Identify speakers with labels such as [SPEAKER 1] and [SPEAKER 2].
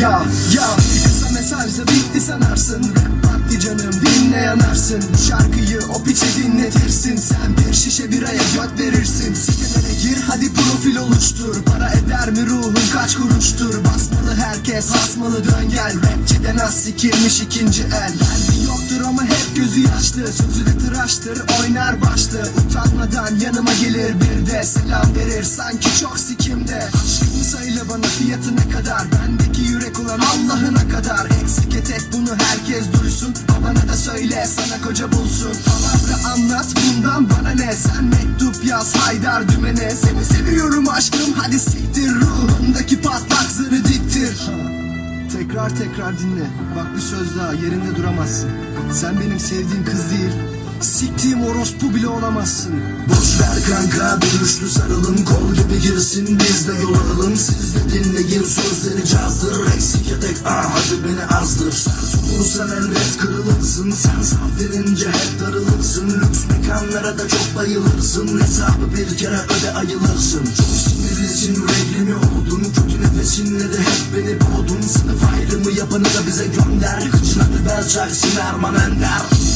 [SPEAKER 1] Ya ya. Bir kısa mesajla bitti sanarsın. Rap vakti canım dinle yanarsın. Şarkıyı o piçe dinletirsin. Sen bir şişe biraya göt verirsin. Sitelere gir hadi profil oluştur. Para eder mi ruhun kaç kuruştur? Basmalı herkes hasmalı dön gel. Rapçiden az sikirmiş ikinci el. Kalbi yoktur ama hep gözü yaşlı. Sözü de tıraştır oynar başlı. Utanmadan yanıma gelir bir de Selam verir. Sanki çok sikimde. Aşkını söyle bana fiyatı ne kadar herkes duysun. Babana da söyle sana koca bulsun. Palavra anlat bundan bana ne? Sen mektup yaz Haydar dümene. Seni seviyorum aşkım hadi siktir Ruhumdaki patlak zırı diktir. Tekrar tekrar dinle Bak bir söz daha yerinde duramazsın. Sen benim sevdiğim kız değil Siktiğim orospu bile olamazsın.
[SPEAKER 2] Boş ver kanka dönüşlü sarılın Kol gibi girsin biz de yol alalım Siz de dinleyin sözleri cazdır Eksik hadi beni azdır Sert olursan elbet kırılırsın. Sen saf denince hep darılırsın. Lüks mekanlara da çok bayılırsın. Hesabı bir kere öde ayılırsın. Çok sinirlisin yürekli mi oldun Kötü nefesinle de hep beni boğdun. Sınıf ayrımı yapanı da bize gönder. Kıçına biber çaksın Erman Ender